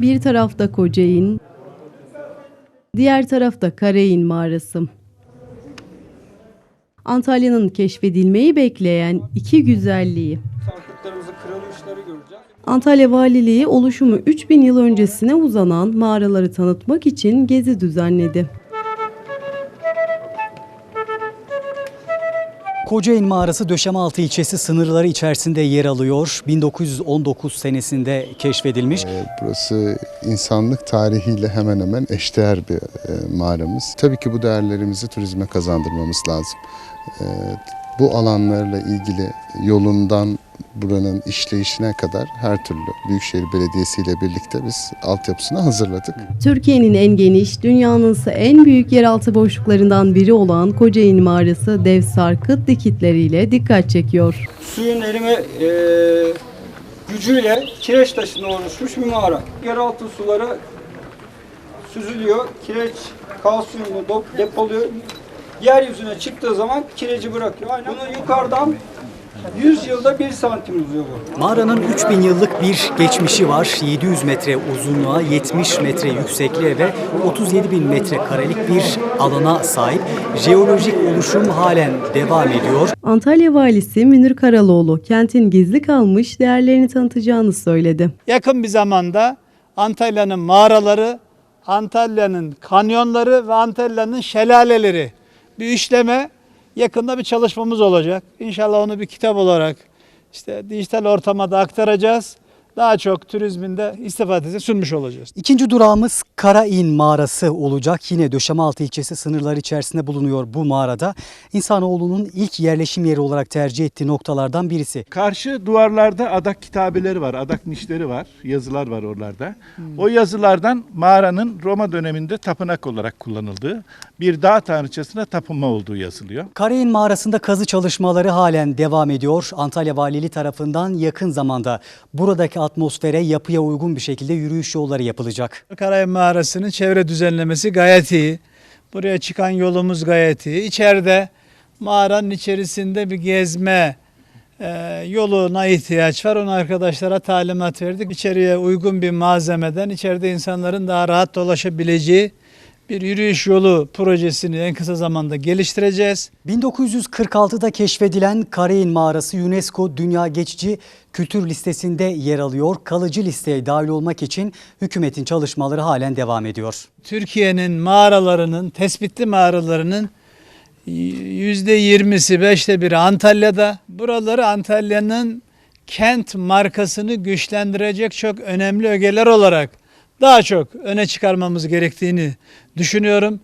Bir tarafta Kocayin, diğer tarafta Karayin mağarası. Antalya'nın keşfedilmeyi bekleyen iki güzelliği. Antalya Valiliği oluşumu 3000 yıl öncesine uzanan mağaraları tanıtmak için gezi düzenledi. Kocaeli Mağarası Döşemealtı ilçesi sınırları içerisinde yer alıyor. 1919 senesinde keşfedilmiş. Ee, Burası insanlık tarihiyle hemen hemen eşdeğer bir e, mağaramız. Tabii ki bu değerlerimizi turizme kazandırmamız lazım. Ee, Bu alanlarla ilgili yolundan buranın işleyişine kadar her türlü Büyükşehir Belediyesi ile birlikte biz altyapısını hazırladık. Türkiye'nin en geniş, dünyanın ise en büyük yeraltı boşluklarından biri olan Kocaeli Mağarası dev sarkıt dikitleriyle dikkat çekiyor. Suyun erime e, gücüyle kireç taşından oluşmuş bir mağara. Yeraltı suları süzülüyor. Kireç kalsiyumu dop- depoluyor. Yeryüzüne çıktığı zaman kireci bırakıyor. Aynen. Bunu yukarıdan 100 yılda 1 santim uzuyor bu. Mağaranın 3000 yıllık bir geçmişi var. 700 metre uzunluğa, 70 metre yüksekliğe ve 37 bin metre karelik bir alana sahip. Jeolojik oluşum halen devam ediyor. Antalya Valisi Münir Karaloğlu kentin gizli kalmış değerlerini tanıtacağını söyledi. yakın bir zamanda Antalya'nın mağaraları, Antalya'nın kanyonları ve Antalya'nın şelaleleri bir işleme yakında bir çalışmamız olacak. İnşallah onu bir kitap olarak işte dijital ortama da aktaracağız. Daha çok turizminde istifadesine sunmuş olacağız. İkinci durağımız Karain Mağarası olacak. Yine Döşemealtı ilçesi sınırları içerisinde bulunuyor bu mağarada. İnsanoğlunun ilk yerleşim yeri olarak tercih ettiği noktalardan birisi. Karşı duvarlarda adak kitabeleri var, adak nişleri var, yazılar var oralarda. O yazılardan mağaranın Roma döneminde tapınak olarak kullanıldığı, bir dağ tanrıçasına tapınma olduğu yazılıyor. Karain Mağarası'nda kazı çalışmaları halen devam ediyor. Antalya Valiliği tarafından yakın zamanda buradaki atmosfere yapıya uygun bir şekilde yürüyüş yolları yapılacak. Karayın Mağarası'nın çevre düzenlemesi gayet iyi. Buraya çıkan yolumuz gayet iyi. İçeride mağaranın içerisinde bir gezme e, yoluna ihtiyaç var. Onu arkadaşlara talimat verdik. İçeriye uygun bir malzemeden içeride insanların daha rahat dolaşabileceği bir yürüyüş yolu projesini en kısa zamanda geliştireceğiz. 1946'da keşfedilen Karain Mağarası UNESCO Dünya Geçici Kültür Listesi'nde yer alıyor. Kalıcı listeye dahil olmak için hükümetin çalışmaları halen devam ediyor. Türkiye'nin mağaralarının, tespitli mağaralarının yüzde yirmisi, beşte biri Antalya'da. Buraları Antalya'nın kent markasını güçlendirecek çok önemli ögeler olarak daha çok öne çıkarmamız gerektiğini düşünüyorum.